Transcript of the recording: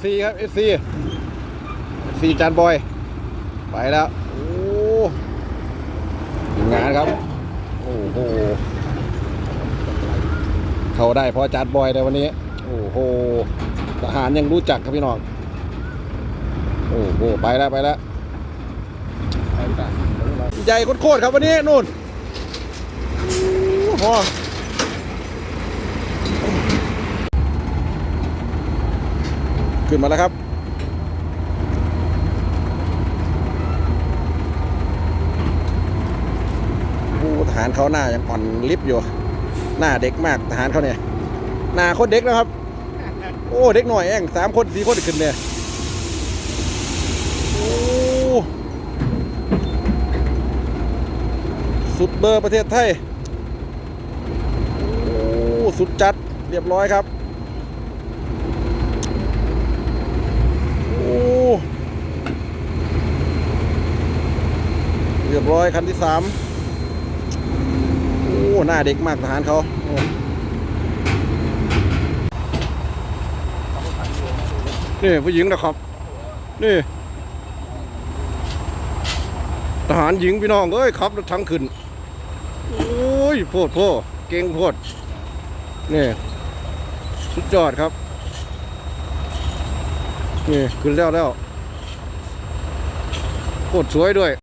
FC ครับ FC FC จานบอย ไปแล้ว โอ้ทีมงานครับ โอ้โห เข้าได้เพราะจานบอยในวันนี้ โอ้โห ทหารยังรู้จักครับพี่น้อง โอ้โห ไปแล้วไปแล้วใหญ่โคตรครับวันนี้นู่นโอ้โห ขึ้นมาแล้วครับโอ้ทหารเขาหน้ายังอ่อนลิฟต์อยู่ หน้าเด็กมากทหารเขาเนี่ย หน้าโคตรเด็กนะครับ โอ้เด็กหน่อยเองสามคนสี่คนขึ้นเนี่ยโอ้สุดเบอร์ประเทศไทย โอ้สุดจัดเรียบร้อยครับ โอ้ เรี ยบร้อยคันที่สามโอ้หน้าเด็กมากทหารเขานี่ผู้หญิงนะครับ นี่ ทหารหญิงพี่น้องเอ้ยขับรถทั้งขึ้นโอ้ยโพดโพดเก่งโพดนี่สุดยอดครับนี่ขึ้นแล้วแล้วโคตรสวยด้วย